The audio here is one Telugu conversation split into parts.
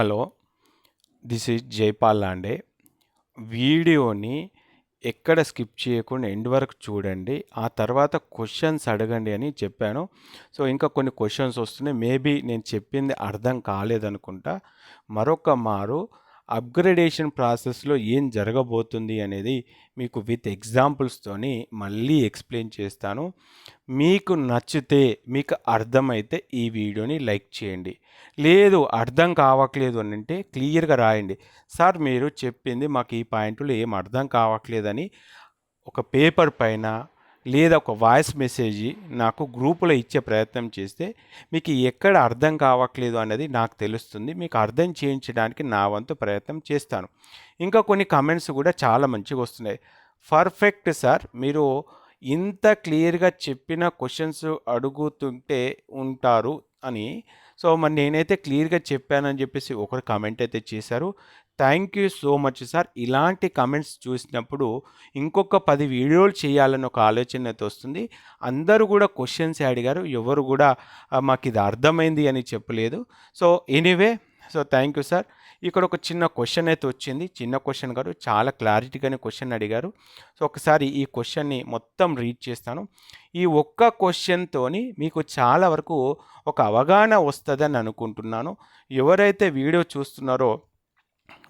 Hello this is Jaipal Lande. వీడియోని ఎక్కడ స్కిప్ చేయకుండా ఎండ్ వరకు చూడండి. ఆ తర్వాత క్వశ్చన్స్ అడగండి అని చెప్పాను. సో ఇంకా కొన్ని క్వశ్చన్స్ వస్తున్నాయి. మేబీ నేను చెప్పింది అర్థం కాలేదనుకుంటా. మరొక మారు అప్గ్రేడేషన్ ప్రాసెస్లో ఏం జరగబోతుంది అనేది మీకు విత్ ఎగ్జాంపుల్స్తోని మళ్ళీ ఎక్స్ప్లెయిన్ చేస్తాను. మీకు నచ్చితే మీకు అర్థమైతే ఈ వీడియోని లైక్ చేయండి. లేదు అర్థం కావట్లేదు అని అంటే క్లియర్గా రాయండి. సార్ మీరు చెప్పింది మాకు ఈ పాయింట్లు ఏం అర్థం కావట్లేదని ఒక పేపర్ పైన లేదా ఒక వాయిస్ మెసేజ్ నాకు గ్రూపులో ఇచ్చే ప్రయత్నం చేస్తే మీకు ఎక్కడ అర్థం కావట్లేదు అనేది నాకు తెలుస్తుంది. మీకు అర్థం చేయించడానికి నా వంతు ప్రయత్నం చేస్తాను. ఇంకా కొన్ని కమెంట్స్ కూడా చాలా మంచిగా వస్తున్నాయి. పర్ఫెక్ట్ సార్ మీరు ఇంత క్లియర్గా చెప్పిన క్వశ్చన్స్ అడుగుతుంటే ఉంటారు అని. సో మరి నేనైతే క్లియర్గా చెప్పానని చెప్పేసి ఒకరు కామెంట్ అయితే చేశారు. Thank you so much sir. ఇలాంటి కమెంట్స్ చూసినప్పుడు ఇంకొక పది వీడియోలు చేయాలని ఒక ఆలోచన అయితే వస్తుంది. అందరూ కూడా క్వశ్చన్స్ అడిగారు. ఎవరు కూడా మాకు ఇది అర్థమైంది అని చెప్పలేదు. So anyway so thank you sir. ఇక్కడ ఒక చిన్న క్వశ్చన్ అయితే వచ్చింది. చిన్న క్వశ్చన్ కాదు చాలా క్లారిటీగానే క్వశ్చన్ అడిగారు. సో ఒకసారి ఈ క్వశ్చన్ని మొత్తం రీడ్ చేస్తాను. ఈ ఒక్క క్వశ్చన్తోని మీకు చాలా వరకు ఒక అవగాహన వస్తుందని అనుకుంటున్నాను. ఎవరైతే వీడియో చూస్తున్నారో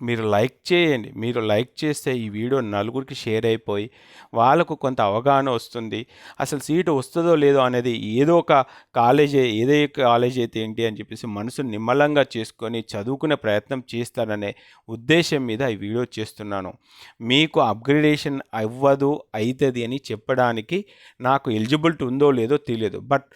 మీరు లైక్ చేయండి. మీరు లైక్ చేస్తే ఈ వీడియో నలుగురికి షేర్ అయిపోయి వాళ్ళకు కొంత అవగాహన వస్తుంది. అసలు సీటు వస్తుందో లేదో అనేది ఏదో ఒక కాలేజీ ఏదే కాలేజ్ అయితే ఏంటి అని చెప్పేసి మనసు నిమ్మలంగా చేసుకొని చదువుకునే ప్రయత్నం చేస్తారనే ఉద్దేశం మీద ఈ వీడియో చేస్తున్నాను. మీకు అప్గ్రేడేషన్ అవ్వదు అవుతుంది అని చెప్పడానికి నాకు ఎలిజిబిలిటీ ఉందో లేదో తెలియదు. బట్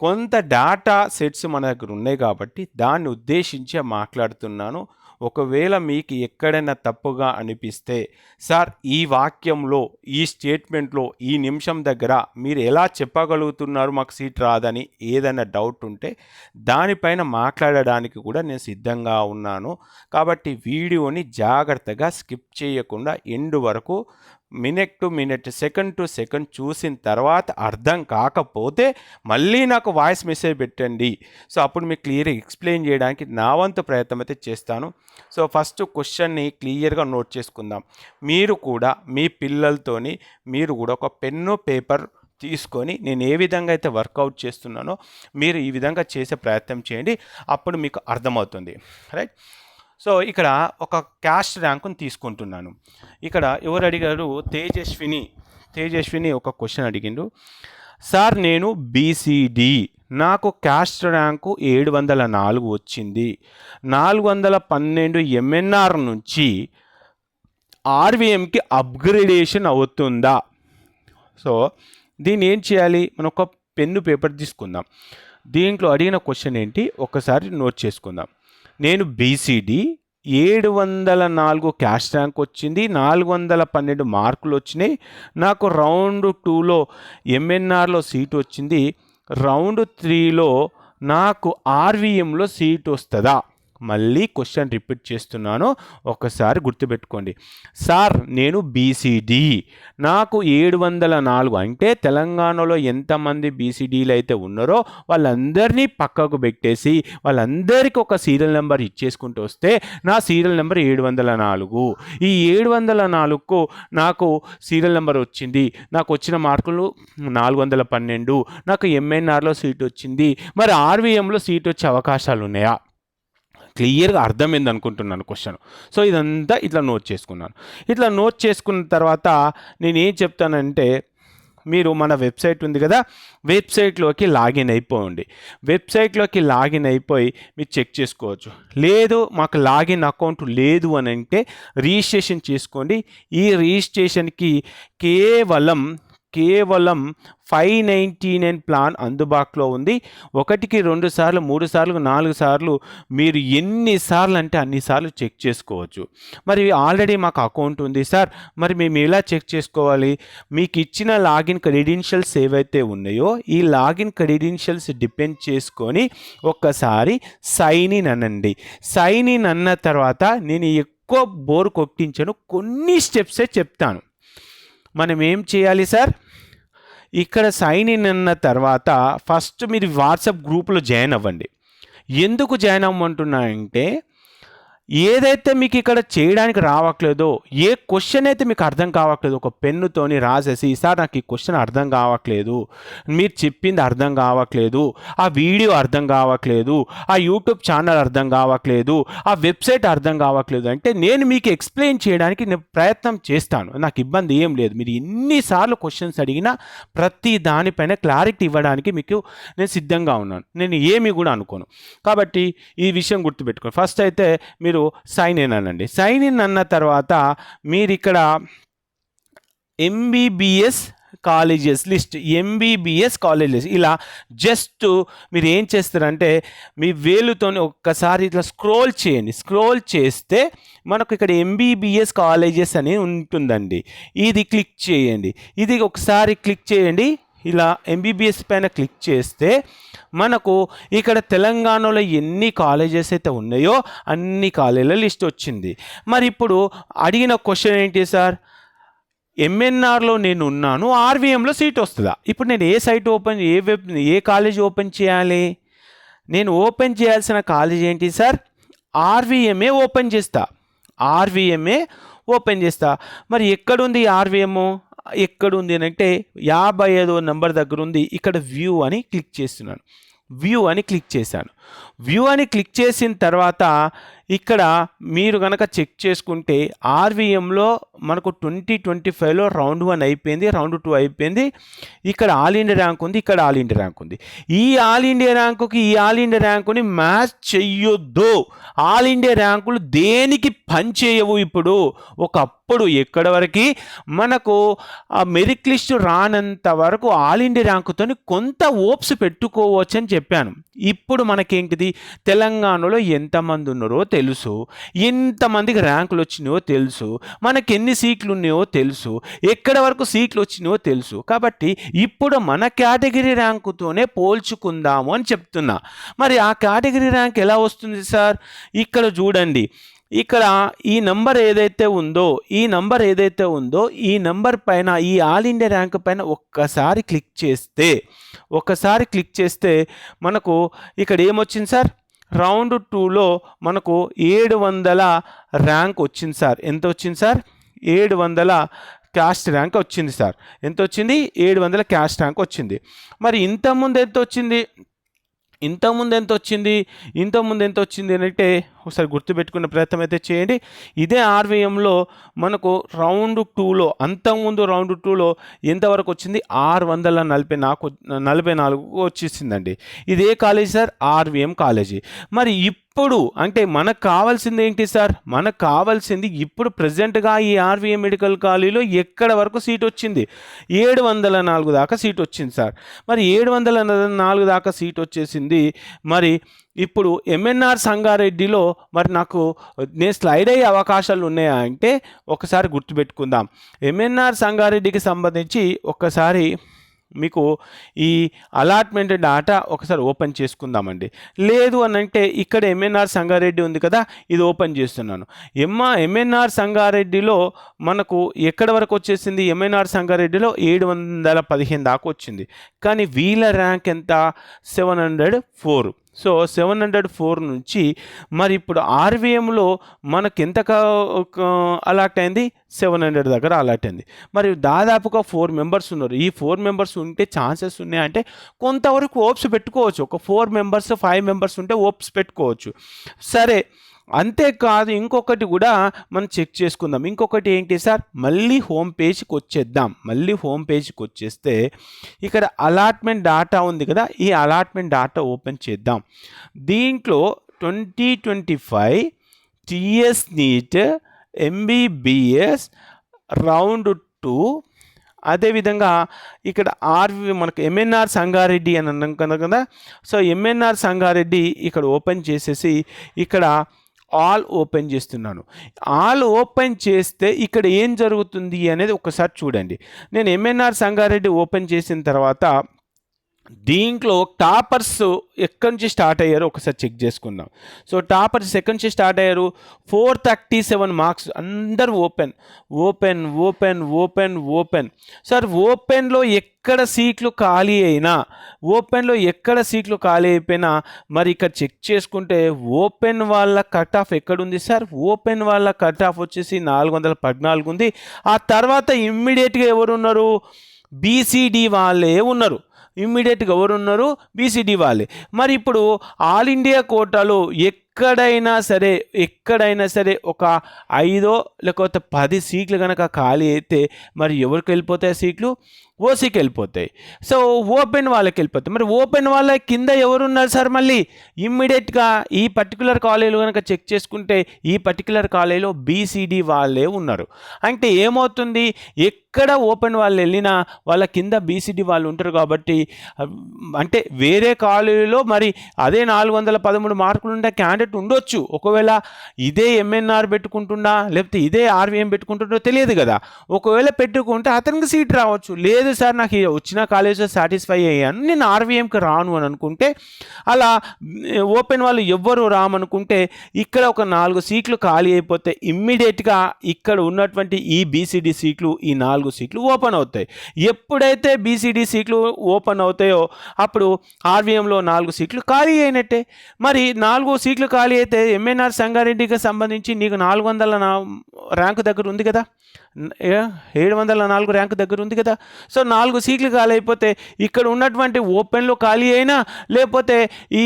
కొంత డేటా సెట్స్ మన దగ్గర ఉన్నాయి కాబట్టి దాన్ని ఉద్దేశించే మాట్లాడుతున్నాను. ఒకవేళ మీకు ఎక్కడైనా తప్పుగా అనిపిస్తే సార్ ఈ వాక్యంలో ఈ స్టేట్మెంట్లో ఈ నిమిషం దగ్గర మీరు ఎలా చెప్పగలుగుతున్నారు మాకు సీట్ రాదని ఏదైనా డౌట్ ఉంటే దానిపైన మాట్లాడడానికి కూడా నేను సిద్ధంగా ఉన్నాను. కాబట్టి వీడియోని జాగ్రత్తగా స్కిప్ చేయకుండా ఎండ్ వరకు minute to minute second to second చూసిన తర్వాత అర్థం కాకపోతే మళ్ళీ నాకు వాయిస్ మెసేజ్ పెట్టండి. సో అప్పుడు మీకు క్లియర్గా ఎక్స్ప్లెయిన్ చేయడానికి నా వంతు ప్రయత్నం అయితే చేస్తాను. సో ఫస్ట్ క్వశ్చన్ని క్లియర్గా నోట్ చేసుకుందాం. మీరు కూడా మీ పిల్లలతోని మీరు కూడా ఒక పెన్ను పేపర్ తీసుకొని నేను ఏ విధంగా అయితే వర్కౌట్ చేస్తున్నానో మీరు ఈ విధంగా చేసే ప్రయత్నం చేయండి. అప్పుడు మీకు అర్థమవుతుంది. రైట్? సో ఇక్కడ ఒక క్యాస్ట్ ర్యాంకుని తీసుకుంటున్నాను. ఇక్కడ ఎవరు అడిగారు? తేజస్విని. తేజస్విని ఒక క్వశ్చన్ అడిగిండు. సార్ నేను బీసీడి. నాకు క్యాస్ట్ ర్యాంకు ఏడు వందల నాలుగు వచ్చింది. నాలుగు వందల పన్నెండు ఎంఎన్ఆర్ నుంచి ఆర్వీఎంకి అప్గ్రేడేషన్ అవుతుందా? సో దీన్ని ఏం చేయాలి? మనం ఒక పెన్ను పేపర్ తీసుకుందాం. దీంట్లో అడిగిన క్వశ్చన్ ఏంటి? ఒకసారి నోట్ చేసుకుందాం. నేను బీసీడి ఏడు వందల నాలుగు క్యాష్ ర్యాంక్ వచ్చింది నాలుగు వందల పన్నెండు మార్కులు వచ్చినాయి. నాకు రౌండ్ టూలో ఎంఎన్ఆర్లో సీట్ వచ్చింది. రౌండ్ త్రీలో నాకు ఆర్వీఎంలో సీట్ వస్తుందా? మళ్ళీ క్వశ్చన్ రిపీట్ చేస్తున్నాను. ఒకసారి గుర్తుపెట్టుకోండి. సార్ నేను బీసీడి. నాకు ఏడు వందల నాలుగు అంటే తెలంగాణలో ఎంతమంది బీసీడీలు అయితే ఉన్నారో వాళ్ళందరినీ పక్కకు పెట్టేసి వాళ్ళందరికీ ఒక సీరియల్ నెంబర్ ఇచ్చేసుకుంటూ వస్తే నా సీరియల్ నెంబర్ ఏడు వందల నాలుగు ఈ ఏడు వందల నాలుగుకు నాకు సీరియల్ నెంబర్ వచ్చింది. నాకు వచ్చిన మార్కులు నాలుగు వందల పన్నెండు. నాకు ఎంఎన్ఆర్లో సీట్ వచ్చింది. మరి ఆర్వీఎంలో సీట్ వచ్చే అవకాశాలు ఉన్నాయా క్లియర్గా అర్థమైంది అనుకుంటున్నాను క్వశ్చన్. సో ఇదంతా ఇట్లా నోట్ చేసుకున్నాను. ఇట్లా నోట్ చేసుకున్న తర్వాత నేను ఏం చెప్తానంటే మీరు మన వెబ్సైట్ ఉంది కదా వెబ్సైట్లోకి లాగిన్ అయిపోండి. వెబ్సైట్లోకి లాగిన్ అయిపోయి మీరు చెక్ చేసుకోవచ్చు. లేదు మాకు లాగిన్ అకౌంట్ లేదు అని అంటే రిజిస్ట్రేషన్ చేసుకోండి. ఈ రిజిస్ట్రేషన్కి కేవలం కేవలం ఫైవ్ నైంటీ నైన్ ప్లాన్ అందుబాటులో ఉంది. ఒకటికి రెండు సార్లు మూడు సార్లు నాలుగు సార్లు మీరు ఎన్నిసార్లు అంటే అన్నిసార్లు చెక్ చేసుకోవచ్చు. మరి ఆల్రెడీ మాకు అకౌంట్ ఉంది సార్. మరి మేము ఎలా చెక్ చేసుకోవాలి? మీకు ఇచ్చిన లాగిన్ క్రెడెన్షియల్స్ ఏవైతే ఉన్నాయో ఈ లాగిన్ క్రెడెన్షియల్స్ డిపెండ్ చేసుకొని ఒక్కసారి సైన్ ఇన్ అనండి. సైన్ ఇన్ అన్న తర్వాత నేను ఎక్కువ బోర్ కొట్టించను. కొన్ని స్టెప్సే చెప్తాను. మనం ఏం చేయాలి సార్? ఇక్కడ సైన్ ఇన్ అన్న తర్వాత ఫస్ట్ మీరు వాట్సాప్ గ్రూప్లో జాయిన్ అవ్వండి. ఎందుకు జాయిన్ అవ్వమంటున్నా అంటే ఏదైతే మీకు ఇక్కడ చేయడానికి రావట్లేదో ఏ క్వశ్చన్ అయితే మీకు అర్థం కావట్లేదు ఒక పెన్నుతోని రాసేసి ఈసారి నాకు ఈ క్వశ్చన్ అర్థం కావట్లేదు. మీరు చెప్పింది అర్థం కావట్లేదు. ఆ వీడియో అర్థం కావట్లేదు. ఆ యూట్యూబ్ ఛానల్ అర్థం కావట్లేదు. ఆ వెబ్సైట్ అర్థం కావట్లేదు. అంటే నేను మీకు ఎక్స్ప్లెయిన్ చేయడానికి నేను ప్రయత్నం చేస్తాను. నాకు ఇబ్బంది ఏం లేదు. మీరు ఎన్నిసార్లు క్వశ్చన్స్ అడిగినా ప్రతి దానిపైన క్లారిటీ ఇవ్వడానికి మీకు నేను సిద్ధంగా ఉన్నాను. నేను ఏమి కూడా అనుకోను. కాబట్టి ఈ విషయం గుర్తుపెట్టుకోండి. ఫస్ట్ అయితే మీరు సైన్ ఇన్ అనండి. సైన్ ఇన్ అన్న తర్వాత మీరు ఇక్కడ MBBS colleges list MBBS colleges ఇలా జస్ట్ మీరు ఏం చేస్తారంటే మీ వేలుతో ఒక్కసారి ఇట్లా స్క్రోల్ చేయండి. స్క్రోల్ చేస్తే మనకు ఇక్కడ ఎంబీబీఎస్ కాలేజెస్ అని ఉంటుందండి. ఇది క్లిక్ చేయండి. ఇది ఒకసారి క్లిక్ చేయండి. ఇలా ఎంబీబీఎస్ పైన క్లిక్ చేస్తే మనకు ఇక్కడ తెలంగాణలో ఎన్ని కాలేజెస్ అయితే ఉన్నాయో అన్ని కాలేజీల లిస్ట్ వచ్చింది. మరి ఇప్పుడు అడిగిన క్వశ్చన్ ఏంటి సార్? ఎంఎన్ఆర్లో నేను ఉన్నాను ఆర్వీఎంలో సీట్ వస్తుందా? ఇప్పుడు నేను ఏ సైట్ ఓపెన్ ఏ వెబ్ ఏ కాలేజ్ ఓపెన్ చేయాలి? నేను ఓపెన్ చేయాల్సిన కాలేజ్ ఏంటి సార్? ఆర్వీఎంఏ ఓపెన్ చేస్తా. ఆర్వీఎంఏ ఓపెన్ చేస్తా. మరి ఎక్కడుంది ఆర్వీఎం ఎక్కడుంది అని అంటే యాభై ఐదో నెంబర్ దగ్గర ఉంది ఇక్కడ వ్యూ అని క్లిక్ చేస్తున్నాను. వ్యూ అని క్లిక్ చేశాను. వ్యూ అని క్లిక్ చేసిన తర్వాత ఇక్కడ మీరు కనుక చెక్ చేసుకుంటే ఆర్వీఎంలో మనకు ట్వంటీ ట్వంటీ ఫైవ్లో రౌండ్ వన్ అయిపోయింది రౌండ్ టూ అయిపోయింది. ఇక్కడ ఆల్ ఇండియా ర్యాంక్ ఉంది ఇక్కడ ఆల్ ఇండియా ర్యాంక్ ఉంది. ఈ ఆల్ ఇండియా ర్యాంకుకి ఈ ఆల్ ఇండియా ర్యాంకుని మ్యాచ్ చెయ్యొద్దు. ఆల్ ఇండియా ర్యాంకులు దేనికి పనిచేయవు ఇప్పుడు? ఒకప్పుడు ఎక్కడ వరకు మనకు ఆ మెరిట్ లిస్ట్ రానంత వరకు ఆల్ ఇండియా ర్యాంకుతో కొంత ఓప్స్ పెట్టుకోవచ్చు అని చెప్పాను. ఇప్పుడు మనకి ఏంటిది? తెలంగాణలో ఎంతమంది ఉన్నారో తెలుసు. ఎంతమందికి ర్యాంకులు వచ్చినాయో తెలుసు. మనకి ఎన్ని సీట్లు ఉన్నాయో తెలుసు. ఎక్కడ వరకు సీట్లు వచ్చినాయో తెలుసు. కాబట్టి ఇప్పుడు మన కేటగిరీ ర్యాంకుతోనే పోల్చుకుందాము అని చెప్తున్నా. మరి ఆ కేటగిరీ ర్యాంక్ ఎలా వస్తుంది సార్? ఇక్కడ చూడండి. ఇక్కడ ఈ నంబర్ ఏదైతే ఉందో ఈ నంబర్ ఏదైతే ఉందో ఈ నంబర్ పైన ఈ ఆల్ ఇండియా ర్యాంక్ పైన ఒక్కసారి క్లిక్ చేస్తే ఒక్కసారి క్లిక్ చేస్తే మనకు ఇక్కడ ఏమొచ్చింది సార్? రౌండ్ టూలో మనకు ఏడు వందల ర్యాంక్ వచ్చింది సార్. ఎంత వచ్చింది సార్? ఏడు వందల క్యాస్ట్ ర్యాంక్ వచ్చింది సార్. ఎంత వచ్చింది? ఏడు వందల క్యాస్ట్ ర్యాంక్ వచ్చింది. మరి ఇంతకుముందు ఎంత వచ్చింది? ఇంతకుముందు ఎంత వచ్చింది? ఇంతకుముందు ఎంత వచ్చింది అంటే ఒకసారి గుర్తుపెట్టుకునే ప్రయత్నం అయితే చేయండి. ఇదే ఆర్వీఎంలో మనకు రౌండ్ టూలో అంతకుముందు రౌండ్ టూలో ఎంతవరకు వచ్చింది? ఆరు వందల నలభై నాకు నలభై నాలుగు వచ్చేసిందండి. ఇది ఏ కాలేజీ సార్? RVM college. మరి ఇప్పుడు ఇప్పుడు అంటే మనకు కావాల్సింది ఏంటి సార్? మనకు కావాల్సింది ఇప్పుడు ప్రజెంట్గా ఈ ఆర్వీఎం మెడికల్ కాలేజీలో ఎక్కడ వరకు సీట్ వచ్చింది? ఏడు వందల నాలుగు దాకా సీట్ వచ్చింది సార్. మరి ఏడు వందల నాలుగు దాకా సీట్ వచ్చేసింది. మరి ఇప్పుడు ఎంఎన్ఆర్ సంగారెడ్డిలో మరి నాకు నేను స్లైడ్ అయ్యే అవకాశాలు ఉన్నాయా అంటే ఒకసారి గుర్తుపెట్టుకుందాం. ఎంఎన్ఆర్ సంగారెడ్డికి సంబంధించి ఒక్కసారి మీకు ఈ అలాట్మెంట్ డాటా ఒకసారి ఓపెన్ చేసుకుందామండి. లేదు అని అంటే ఇక్కడ ఎంఎన్ఆర్ సంగారెడ్డి ఉంది కదా ఇది ఓపెన్ చేస్తున్నాను. ఎమ్మా ఎంఎన్ఆర్ సంగారెడ్డిలో మనకు ఎక్కడ వరకు వచ్చేసింది? ఎంఎన్ఆర్ సంగారెడ్డిలో ఏడు వందల పదిహేను దాకా వచ్చింది. కానీ వీళ్ళ ర్యాంక్ ఎంత? Seven hundred four. So seven hundred four నుంచి మరి ఇప్పుడు ఆర్వీఎంలో మనకి ఎంత అలాట్ అయింది? సెవెన్ హండ్రెడ్ దగ్గర అలాట్ అయింది. మరి దాదాపుగా ఫోర్ మెంబర్స్ ఉన్నారు. ఈ ఫోర్ మెంబర్స్ ఉంటే ఛాన్సెస్ ఉన్నాయంటే కొంతవరకు ఓప్స్ పెట్టుకోవచ్చు. ఒక ఫోర్ మెంబర్స్ ఫైవ్ మెంబర్స్ ఉంటే ఓప్స్ పెట్టుకోవచ్చు. సరే అంతేకాదు ఇంకొకటి కూడా మనం చెక్ చేసుకుందాం. ఇంకొకటి ఏంటి సార్? మళ్ళీ హోమ్ పేజ్కి వచ్చేద్దాం. మళ్ళీ హోమ్ పేజ్కి వచ్చేస్తే ఇక్కడ అలాట్మెంట్ డాటా ఉంది కదా ఈ అలాట్మెంట్ డాటా ఓపెన్ చేద్దాం. దీంట్లో twenty twenty five TS NEET MBBS round two. అదేవిధంగా ఇక్కడ ఆర్వి మనకు ఎంఎన్ఆర్ సంగారెడ్డి అని అన్నాం కదా కదా. సో ఎంఎన్ఆర్ సంగారెడ్డి ఇక్కడ ఓపెన్ చేసేసి ఇక్కడ ఆల్ ఓపెన్ చేస్తున్నాను. ఆల్ ఓపెన్ చేస్తే ఇక్కడ ఏం జరుగుతుంది అనేది ఒకసారి చూడండి. నేను ఎంఎన్ఆర్ సంగారెడ్డి ఓపెన్ చేసిన తర్వాత దీంట్లో టాపర్స్ ఎక్కడి నుంచి స్టార్ట్ అయ్యారో ఒకసారి చెక్ చేసుకుందాం. సో టాపర్స్ ఎక్కడి నుంచి స్టార్ట్ అయ్యారు? Four thirty seven marks. అందరు open open open open open. Sir ఓపెన్లో ఎక్కడ సీట్లు ఖాళీ అయినా ఓపెన్లో ఎక్కడ సీట్లు ఖాళీ అయిపోయినా మరి ఇక్కడ చెక్ చేసుకుంటే ఓపెన్ వాళ్ళ కట్ ఆఫ్ ఎక్కడుంది సార్? ఓపెన్ వాళ్ళ కట్ ఆఫ్ వచ్చేసి నాలుగు వందల పద్నాలుగు ఉంది. ఆ తర్వాత ఇమ్మీడియట్గా ఎవరు ఉన్నారు బీసీడీ వాళ్ళే ఉన్నారు. ఇమ్మీడియట్గా ఎవరు ఉన్నారు బీసీడీ వాళ్ళే. మరి ఇప్పుడు ఆల్ ఇండియా కోటాలో ఎక్కడైనా సరే ఎక్కడైనా సరే ఒక ఐదో లేకపోతే పది సీట్లు కనుక ఖాళీ అయితే మరి ఎవరికి వెళ్ళిపోతాయి సీట్లు? ఓసీకి వెళ్ళిపోతాయి సో ఓపెన్ వాళ్ళకి వెళ్ళిపోతాయి మరి ఓపెన్ వాళ్ళ కింద ఎవరున్నారు సార్ మళ్ళీ? ఇమ్మీడియట్గా ఈ పర్టికులర్ కాలేజీలో కనుక చెక్ చేసుకుంటే ఈ పర్టికులర్ కాలేజీలో బీసీడీ వాళ్ళే ఉన్నారు. అంటే ఏమవుతుంది? ఎక్కడ ఓపెన్ వాళ్ళు వెళ్ళినా వాళ్ళ కింద బీసీడీ వాళ్ళు ఉంటారు కాబట్టి అంటే వేరే కాలేజీలో మరి అదే నాలుగు వందల పదమూడు మార్కులు ఉండే క్యాండిడేట్ ఉండొచ్చు. ఒకవేళ ఇదే ఎంఎన్ఆర్ పెట్టుకుంటున్నా లేకపోతే ఇదే ఆర్వీఎం పెట్టుకుంటుండో తెలియదు కదా. ఒకవేళ పెట్టుకుంటే అతనికి సీట్ రావచ్చు. లేదు సార్ నాకు వచ్చిన కాలేజ్లో సాటిస్ఫై అయ్యాను నేను ఆర్వీఎంకి రాను అని అనుకుంటే అలా ఓపెన్ వాళ్ళు ఎవ్వరు రామనుకుంటే ఇక్కడ ఒక నాలుగు సీట్లు ఖాళీ అయిపోతే ఇమ్మీడియట్గా ఇక్కడ ఉన్నటువంటి ఈ బీసీడీ సీట్లు ఈ నాలుగు సీట్లు ఓపెన్ అవుతాయి. ఎప్పుడైతే బీసీడీ సీట్లు ఓపెన్ అవుతాయో అప్పుడు ఆర్వీఎంలో నాలుగు సీట్లు ఖాళీ అయినట్టే. మరి నాలుగు సీట్లు ఖాళీ అయితే ఎంఎన్ఆర్ సంగారెడ్డికి సంబంధించి నీకు నాలుగు వందల ర్యాంకు దగ్గర ఉంది కదా? ఏడు వందల నాలుగు ర్యాంకు దగ్గర ఉంది కదా? సో నాలుగు సీట్లు ఖాళీ అయిపోతే ఇక్కడ ఉన్నటువంటి ఓపెన్లో ఖాళీ అయినా లేకపోతే ఈ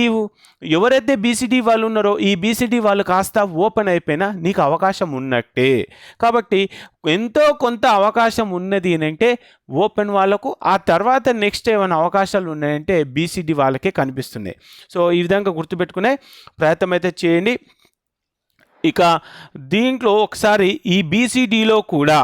ఎవరైతే బీసీడీ వాళ్ళు ఉన్నారో ఈ బీసీడీ వాళ్ళు కాస్త ఓపెన్ అయిపోయినా నీకు అవకాశం ఉన్నట్టే. కాబట్టి ఎంతో కొంత అవకాశం ఉన్నది అని అంటే ఓపెన్ వాళ్ళకు ఆ తర్వాత నెక్స్ట్ ఏమైనా అవకాశాలు ఉన్నాయంటే బీసీడీ వాళ్ళకే కనిపిస్తున్నాయి. సో ఈ విధంగా గుర్తుపెట్టుకునే ప్రయత్నం అయితే చేయండి. ఇక దీంట్లో ఒకసారి ఈ బీసీడీలో కూడా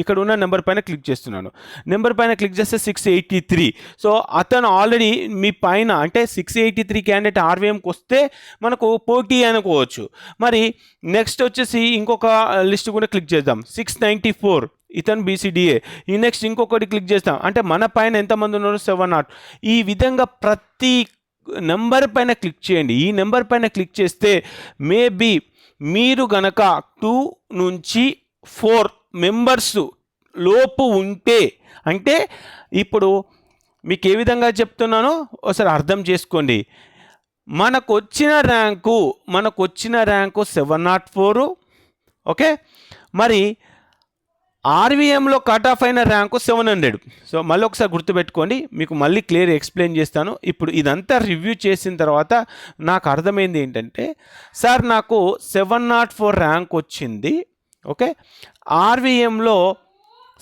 ఇక్కడ ఉన్న నెంబర్ పైన క్లిక్ చేస్తున్నాను. నెంబర్ పైన క్లిక్ చేస్తే సిక్స్ ఎయిటీ త్రీ సో అతను ఆల్రెడీ మీ పైన అంటే సిక్స్ ఎయిటీ త్రీ క్యాండిడేట్ ఆర్వీఎంకి వస్తే మనకు పోటీ అనుకోవచ్చు. మరి నెక్స్ట్ వచ్చేసి ఇంకొక లిస్ట్ కూడా క్లిక్ చేద్దాం. సిక్స్ నైంటీ ఫోర్ ఇతను బీసీడీఏ ఈ నెక్స్ట్ ఇంకొకటి క్లిక్ చేస్తాం. అంటే మన పైన ఎంతమంది ఉన్నారో సెవెన్ నాట్ ఈ విధంగా ప్రతి నెంబర్ పైన క్లిక్ చేయండి. ఈ నెంబర్ పైన క్లిక్ చేస్తే మేబీ మీరు గనక టూ నుంచి ఫోర్ మెంబర్స్ లోపు ఉంటే అంటే ఇప్పుడు మీకు ఏ విధంగా చెప్తున్నానో ఒకసారి అర్థం చేసుకోండి. మనకు వచ్చిన ర్యాంకు మనకు వచ్చిన rank seven not four okay? మరి ఆర్వీఎంలో కట్ ఆఫ్ అయిన ర్యాంకు సెవెన్ హండ్రెడ్. సో మళ్ళీ ఒకసారి గుర్తుపెట్టుకోండి మీకు మళ్ళీ క్లియర్ ఎక్స్ప్లెయిన్ చేస్తాను. ఇప్పుడు ఇదంతా రివ్యూ చేసిన తర్వాత నాకు అర్థమైంది ఏంటంటే సార్ నాకు సెవెన్ నాట్ ఫోర్ ర్యాంక్ వచ్చింది ఓకే? ఆర్వీఎంలో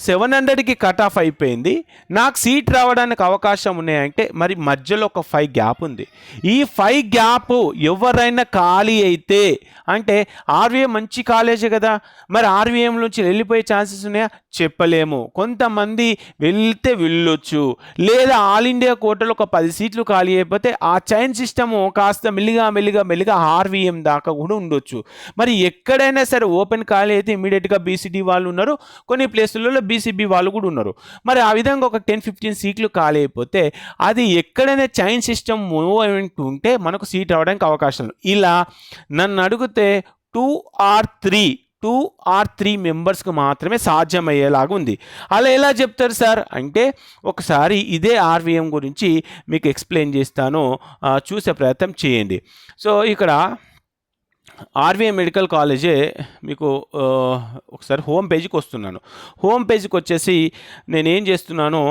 సెవెన్ హండ్రెడ్కి కట్ ఆఫ్ అయిపోయింది. నాకు సీట్ రావడానికి అవకాశం ఉన్నాయంటే మరి మధ్యలో ఒక ఫైవ్ గ్యాప్ ఉంది. ఈ ఫైవ్ గ్యాప్ ఎవరైనా ఖాళీ అయితే అంటే ఆర్వీఎం మంచి కాలేజే కదా మరి ఆర్వీఎం నుంచి వెళ్ళిపోయే ఛాన్సెస్ ఉన్నాయా? చెప్పలేము. కొంతమంది వెళ్తే వెళ్ళొచ్చు. లేదా ఆల్ ఇండియా కోటలో ఒక పది సీట్లు ఖాళీ అయిపోతే ఆ చైన్ సిస్టము కాస్త మెల్లిగా మెల్లిగా మెల్లిగా ఆర్వీఎం దాకా కూడా ఉండొచ్చు. మరి ఎక్కడైనా సరే ఓపెన్ ఖాళీ అయితే ఇమీడియట్గా బీసీడీ వాళ్ళు ఉన్నారు. కొన్ని ప్లేసులలో బీసీబీ వాళ్ళు కూడా ఉన్నారు. మరి ఆ విధంగా ఒక టెన్ ఫిఫ్టీన్ సీట్లు ఖాళీ అయిపోతే అది ఎక్కడైనా చైన్ సిస్టమ్ మూవ్మెంట్ ఉంటే మనకు సీట్ రావడానికి అవకాశం ఇలా నన్ను అడిగితే two or three two or three మెంబర్స్కి మాత్రమే సాధ్యమయ్యేలాగా ఉంది. అలా ఎలా చెప్తారు సార్? అంటే ఒకసారి ఇదే ఆర్వీఎం గురించి మీకు ఎక్స్ప్లెయిన్ చేస్తాను. చూసే ప్రయత్నం చేయండి. సో ఇక్కడ ఆర్వీఎం మెడికల్ కాలేజే మీకు ఒకసారి హోమ్ పేజీకి వస్తున్నాను. హోమ్ పేజీకి వచ్చేసి నేను ఏం చేస్తున్నాను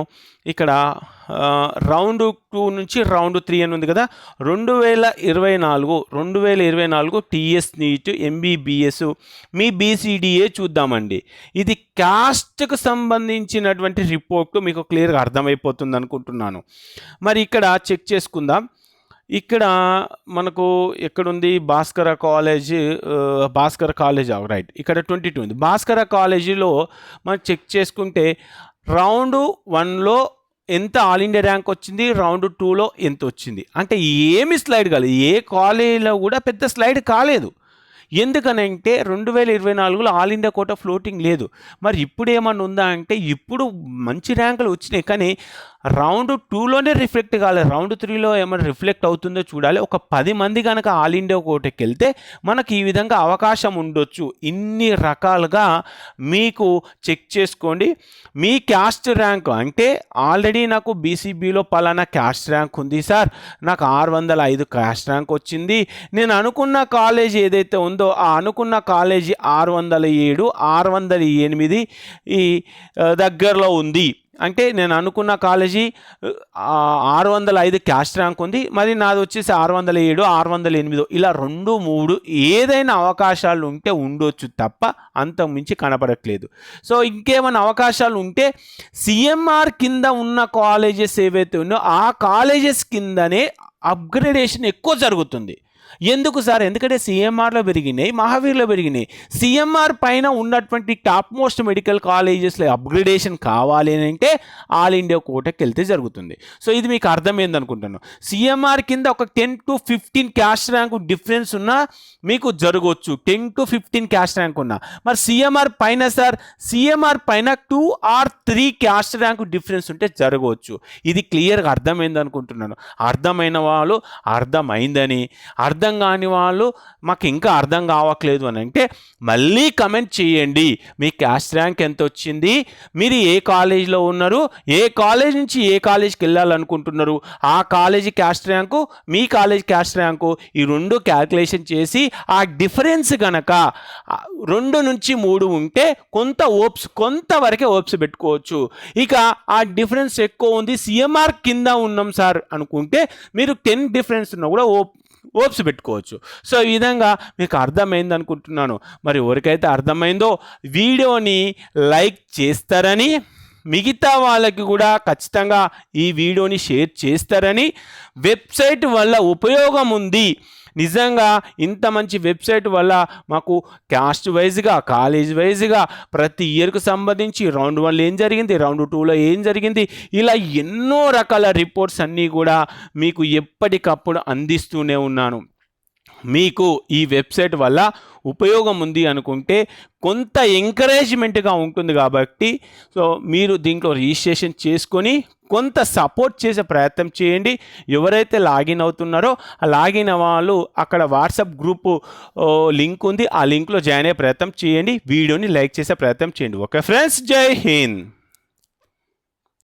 ఇక్కడ రౌండ్ టూ నుంచి రౌండ్ త్రీ అని ఉంది కదా రెండు వేల ఇరవై నాలుగు రెండు వేల ఇరవై నాలుగు టీఎస్ నీట్ ఎంబీబీఎస్ మీ బీసీడీఏ చూద్దామండి. ఇది క్యాస్ట్కు సంబంధించినటువంటి రిపోర్ట్ మీకు క్లియర్గా అర్థమైపోతుంది అనుకుంటున్నాను మరి ఇక్కడ చెక్ చేసుకుందాం. ఇక్కడ మనకు ఎక్కడుంది? Bhaskara college Bhaskara college right ఇక్కడ ట్వంటీ టూ ఉంది. భాస్కర కాలేజీలో మనం చెక్ చేసుకుంటే రౌండ్ వన్లో ఎంత ఆల్ ఇండియా ర్యాంక్ వచ్చింది? రౌండ్ టూలో ఎంత వచ్చింది? అంటే ఏమి స్లైడ్ కాలేదు. ఏ కాలేజీలో కూడా పెద్ద స్లైడ్ కాలేదు. ఎందుకనంటే రెండు వేల ఇరవై నాలుగులో ఆల్ ఇండియా కోట ఫ్లోటింగ్ లేదు. మరి ఇప్పుడు ఏమన్నా ఉందా అంటే ఇప్పుడు మంచి ర్యాంకులు వచ్చినాయి. కానీ రౌండ్ టూలోనే రిఫ్లెక్ట్ కాలేదు రౌండ్ త్రీలో ఏమైనా రిఫ్లెక్ట్ అవుతుందో చూడాలి. ఒక పది మంది కనుక ఆల్ ఇండియా కోటకి వెళ్తే మనకి ఈ విధంగా అవకాశం ఉండొచ్చు. ఇన్ని రకాలుగా మీకు చెక్ చేసుకోండి. మీ క్యాస్ట్ ర్యాంక్ అంటే ఆల్రెడీ నాకు బీసీబీలో పలానా క్యాస్ట్ ర్యాంక్ ఉంది సార్. నాకు ఆరు వందల ఐదు క్యాస్ట్ ర్యాంక్ వచ్చింది. నేను అనుకున్న కాలేజ్ ఏదైతే ఉందో ఆ అనుకున్న కాలేజీ ఆరు వందల ఏడు ఆరు వందల ఎనిమిది ఈ దగ్గరలో ఉంది. అంటే నేను అనుకున్న కాలేజీ ఆరు వందల ఐదు క్యాస్ట్ ర్యాంక్ ఉంది. మరి నాది వచ్చేసి ఆరు వందల ఏడు ఆరు వందల ఎనిమిదో ఇలా రెండు మూడు ఏదైనా అవకాశాలు ఉంటే ఉండొచ్చు తప్ప అంతకుమించి కనపడట్లేదు. సో ఇంకేమైనా అవకాశాలు ఉంటే సిఎంఆర్ కింద ఉన్న కాలేజెస్ ఏవైతే ఉన్నాయో ఆ కాలేజెస్ కిందనే అప్గ్రేడేషన్ ఎక్కువ జరుగుతుంది. ఎందుకు సార్? ఎందుకంటే సిఎంఆర్లో పెరిగినాయి మహావీర్లో పెరిగినాయి. సిఎంఆర్ పైన ఉన్నటువంటి టాప్ మోస్ట్ మెడికల్ కాలేజెస్లో అప్గ్రేడేషన్ కావాలి అని అంటే ఆల్ ఇండియా కోటకి వెళ్తే జరుగుతుంది. సో ఇది మీకు అర్థమైంది అనుకుంటున్నాను సిఎంఆర్ కింద ఒక ten to fifteen caste rank difference ఉన్నా మీకు జరగవచ్చు. Ten to fifteen caste rank ఉన్నా. మరి సిఎంఆర్ పైన సార్ సిఎంఆర్ పైన two or three caste rank difference ఉంటే జరగవచ్చు. ఇది క్లియర్గా అర్థమైంది అనుకుంటున్నాను అర్థమైన వాళ్ళు అర్థమైందని అర్థం అర్థం కాని వాళ్ళు మాకు ఇంకా అర్థం కావట్లేదు అని అంటే మళ్ళీ కమెంట్ చేయండి. మీ క్యాస్ట్ ర్యాంక్ ఎంత వచ్చింది మీరు ఏ కాలేజీలో ఉన్నారు? ఏ కాలేజ్ నుంచి ఏ కాలేజ్కి వెళ్ళాలనుకుంటున్నారు? ఆ కాలేజీ క్యాస్ట్ ర్యాంకు మీ కాలేజ్ క్యాస్ట్ ర్యాంకు ఈ రెండు క్యాల్కులేషన్ చేసి ఆ డిఫరెన్స్ గనక రెండు నుంచి మూడు ఉంటే కొంత ఓప్స్ కొంతవరకే ఓప్స్ పెట్టుకోవచ్చు. ఇక ఆ డిఫరెన్స్ ఎక్కువ ఉంది. సిఎంఆర్ కింద ఉన్నాం సార్ అనుకుంటే మీరు టెన్ డిఫరెన్స్ ఉన్నా కూడా ఓప్ ఓప్స్ పెట్టుకోవచ్చు. సో ఈ విధంగా మీకు అర్థమైంది అనుకుంటున్నాను. మరి ఎవరికైతే అర్థమైందో వీడియోని లైక్ చేస్తారని మిగతా వాళ్ళకి కూడా ఖచ్చితంగా ఈ వీడియోని షేర్ చేస్తారని వెబ్సైట్ వల్ల ఉపయోగం ఉంది. నిజంగా ఇంత మంచి వెబ్సైట్ వల్ల మాకు క్యాస్ట్ వైజ్గా కాలేజ్ వైజ్గా ప్రతి ఇయర్కు సంబంధించి రౌండ్ వన్లో ఏం జరిగింది రౌండ్ టూలో ఏం జరిగింది ఇలా ఎన్నో రకాల రిపోర్ట్స్ అన్నీ కూడా మీకు ఎప్పటికప్పుడు అందిస్తూనే ఉన్నాను. మీకు ఈ వెబ్సైట్ వల్ల ఉపయోగం ఉంది అనుకుంటే కొంత ఎంకరేజ్మెంట్గా ఉంటుంది కాబట్టి సో మీరు దీంట్లో రిజిస్ట్రేషన్ చేసుకొని కొంత సపోర్ట్ చేసే ప్రయత్నం చేయండి. ఎవరైతే లాగిన్ అవుతున్నారో ఆ లాగిన్ వాళ్ళు అక్కడ వాట్సాప్ గ్రూపు లింక్ ఉంది. ఆ లింక్లో జాయిన్ అయ్యే ప్రయత్నం చేయండి. వీడియోని లైక్ చేసే ప్రయత్నం చేయండి. ఓకే ఫ్రెండ్స్ జై హింద్.